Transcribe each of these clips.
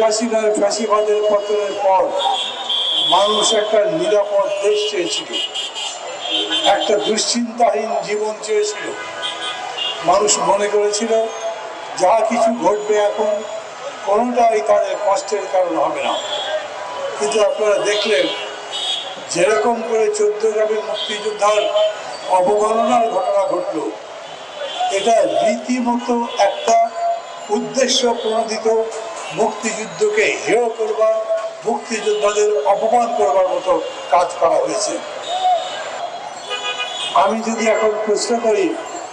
হাসিনার ফাঁসিবাদের পতনের পর মানুষ একটা নিরাপদ দেশ চেয়েছিল। একটা দুশ্চিন্তাহীন জীবন চেয়েছিল। মানুষ মনে করেছিল, যা কিছু ঘটবে এখন কোনোটাই তাদের কষ্টের কারণ হবে না। কিন্তু আপনারা দেখলেন, যেরকম করে চোদ্দ গ্রামে মুক্তিযোদ্ধার অবগণনার ঘটনা ঘটল, এটা রীতিমতো একটা উদ্দেশ্য প্রণোদিত মুক্তিযুদ্ধকে হেয় করবার মুক্তিযোদ্ধাদের অপমান করবার মতো কাজ করা হয়েছে। আমি যদি এখন প্রশ্ন করি,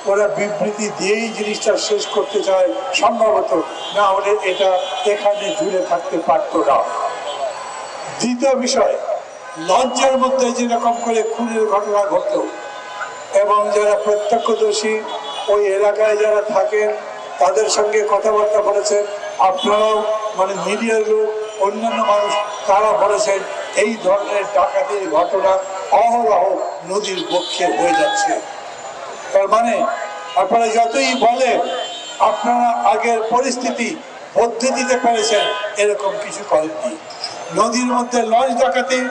ওরা বিবৃতি দিয়েই জিনিসটা শেষ করতে চায় সম্ভবত, না হলে এটা এখানে জুড়ে থাকতে পারতো না। দ্বিতীয় বিষয়, লঞ্চের মধ্যে যেরকম করে খুনের ঘটনা ঘটলো, এবং যারা প্রত্যক্ষদর্শী, ওই এলাকায় যারা থাকেন, তাদের সঙ্গে কথাবার্তা বলেছেন আপনারাও মানে মিডিয়ার লোক, অন্যান্য মানুষ, তারা বলেছেন, এই ধরনের ডাকাতির ঘটনা অহরহ নদীর পক্ষে হয়ে যাচ্ছে। তার মানে আপনারা যতই বলেন, আপনারা আগের পরিস্থিতি বদলে দিতে পেরেছেন, এরকম কিছু করেননি। নদীর মধ্যে লঞ্চ ডাকাতি,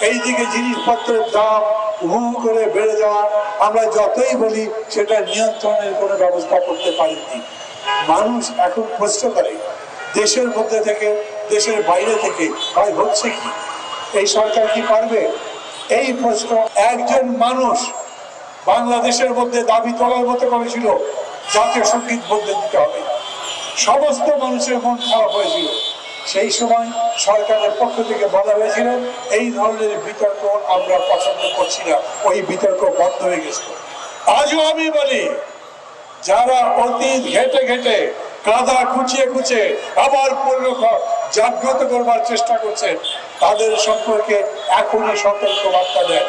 এইদিকে জিনিসপত্রের দাম হু করে বেড়ে যাওয়া, আমরা যতই বলি, সেটা নিয়ন্ত্রণের কোনো ব্যবস্থা করতে পারেননি। মানুষ এখন প্রশ্ন করে দেশের মধ্যে থেকে, দেশের বাইরে থেকে হয় হচ্ছে কি? এই সরকার কি পারবে? এই প্রশ্ন একজন মানুষ বাংলাদেশের মধ্যে দাবি তোলার মতো করেছিল, জাতীয় সংগীত বলতে দিতে হবে। সমস্ত মানুষের মন খারাপ হয়েছিল। সেই সময় সরকারের পক্ষ থেকে বলা হয়েছিল, এই ধরনের বিতর্ক আমরা পছন্দ করছি না, ওই বিতর্ক বন্ধ হয়ে গেছিল আজও আমি বলি, যারা অতীত ঘেটে ঘেটে কাদা খুঁচিয়ে খুঁচে আবার পূর্ণ জাগ্রত করবার চেষ্টা করছেন। তাদের সম্পর্কে এখনই সতর্ক বার্তা দেয়